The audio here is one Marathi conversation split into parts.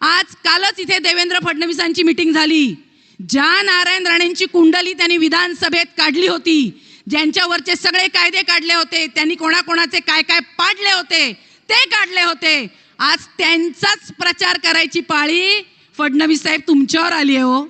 आज कालच इथे देवेंद्र फडणवीसांची मिटिंग झाली. ज्या नारायण राणेंची कुंडली त्यांनी विधानसभेत काढली होती ज्यांच्यावरचे सगळे कायदे काढले होते त्यांनी कोणाकोणाचे काय काय पाडले होते ते काढले होते. आज त्यांचाच प्रचार करायची पाळी फडणवीस साहेब तुमच्यावर आली आहे हो.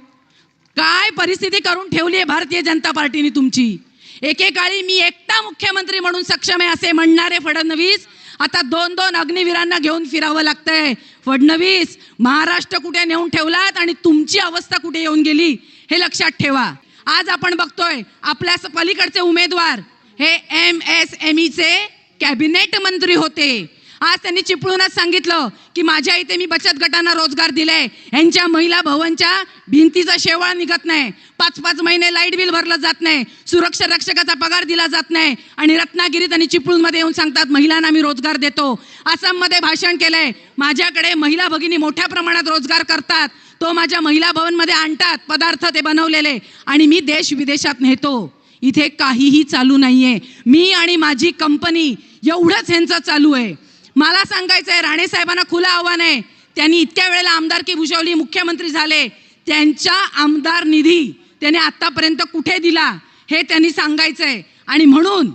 काय परिस्थिती करून ठेवली आहे भारतीय जनता पार्टीने तुमची? एकेकाळी मी एकटा मुख्यमंत्री म्हणून सक्षम आहे असे म्हणणारे फडणवीस आता दोन दोन अग्निवीरांना घेऊन फिरावं लागतंय. फडणवीस महाराष्ट्र कुठे नेऊन ठेवलात आणि तुमची अवस्था कुठे येऊन गेली हे लक्षात ठेवा. आज आपण बघतोय आपल्या स- पलीकडचे उमेदवार हे एम एस एम ईचे कॅबिनेट मंत्री होते. आज त्यांनी चिपळूनच सांगितलं की माझ्या इथे मी बचत गटांना रोजगार दिले यांच्या महिला भवनच्या भिंतीचा शेवाळ निघत नाही. पाच पाच महिने लाइट बिल भरलं जात नाही. सुरक्षा रक्षकाचा पगार दिला जात नाही. आणि रत्नागिरीत आणि चिपळूणमध्ये येऊन सांगतात महिलांना मी रोजगार देतो. आसाममध्ये भाषण केलंय माझ्याकडे महिला भगिनी मोठ्या प्रमाणात रोजगार करतात. तो माझ्या महिला भवनमध्ये आणतात पदार्थ ते बनवलेले. आणि मी देश विदेशात नेतो. इथे काहीही चालू नाहीये. मी आणि माझी कंपनी एवढंच ह्यांचं चालू आहे. मला सांगायचं आहे राणे साहेबांना खुलं आव्हान आहे. त्यांनी इतक्या वेळेला आमदारकी भूषवली मुख्यमंत्री झाले. त्यांच्या आमदार निधी त्याने आतापर्यंत कुठे दिला हे त्यांनी सांगायचं आहे आणि म्हणून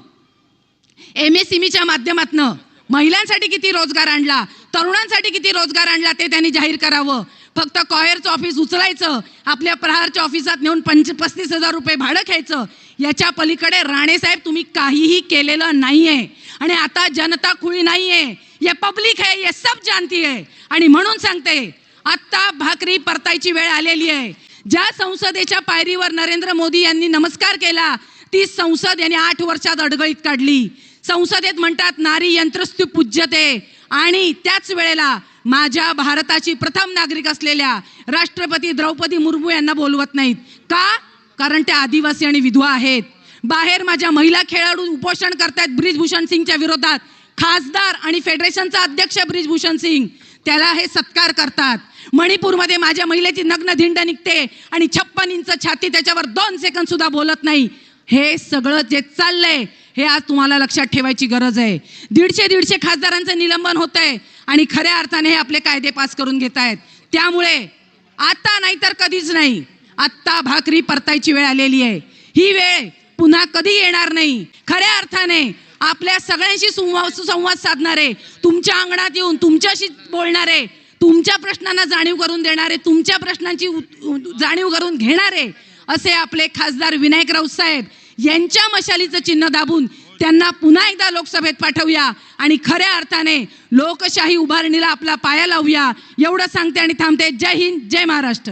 एम एस च्या माध्यमातनं महिलांसाठी किती रोजगार आणला तरुणांसाठी किती रोजगार आणला ते त्यांनी जाहीर करावं. फक्त कॉयरचं ऑफिस उचलायचं आपल्या प्रहारच्या ऑफिसात नेऊन पंच पस्तीस हजार रुपये भाडं घ्यायचं याच्या पलीकडे राणेसाहेब तुम्ही काहीही केलेलं नाही आहे आणि आता जनता खुळी नाहीये. ये पब्लिक आहे ये सब जानती आहे. आणि म्हणून सांगते आत्ता भाकरी परतायची वेळ आलेली आहे. ज्या संसदेच्या पायरीवर नरेंद्र मोदी यांनी नमस्कार केला ती संसद यांनी आठ वर्षात अडगळीत काढली. संसदेत म्हणतात नारी यंत्रस्तु पूज्यते. आणि त्याच वेळेला माझ्या भारताची प्रथम नागरिक असलेल्या राष्ट्रपती द्रौपदी मुर्मू यांना बोलवत नाहीत. का? कारण त्या आदिवासी आणि विधवा आहेत. बाहेर माझ्या महिला खेळाडू उपोषण करतायत ब्रिजभूषण सिंगच्या विरोधात. खासदार आणि फेडरेशनचा अध्यक्ष ब्रिजभूषण सिंग. त्याला हे सत्कार करतात. मणिपूरमध्ये माझ्या महिलेची नग्न धिंड निघते आणि छप्पन इंच छाती त्याच्यावर दोन सेकंद सुद्धा बोलत नाही. हे सगळं जे चाललंय हे आज तुम्हाला लक्षात ठेवायची गरज आहे. दीडशे दीडशे खासदारांचं निलंबन होत आहे आणि खऱ्या अर्थाने हे आपले कायदे पास करून घेत आहेत त्यामुळे आता नाही तर कधीच नाही. आत्ता भाकरी परतायची वेळ आलेली आहे. ही वेळ पुन्हा कधी येणार नाही? खऱ्या अर्थाने आपल्या सगळ्यांशी संवाद सुसंवाद साधणारे तुमच्या अंगणात येऊन तुमच्याशी बोलणारे तुमच्या प्रश्नांना जाणीव करून देणारे तुमच्या प्रश्नांची जाणीव करून घेणारे असे आपले खासदार विनायक राऊत साहेब यांच्या मशालीचं चिन्ह दाबून त्यांना पुन्हा एकदा लोकसभेत पाठवूया आणि खऱ्या अर्थाने लोकशाही उभारणीला आपला पाया लावूया. एवढं सांगते आणि थांबते. जय हिंद जय महाराष्ट्र.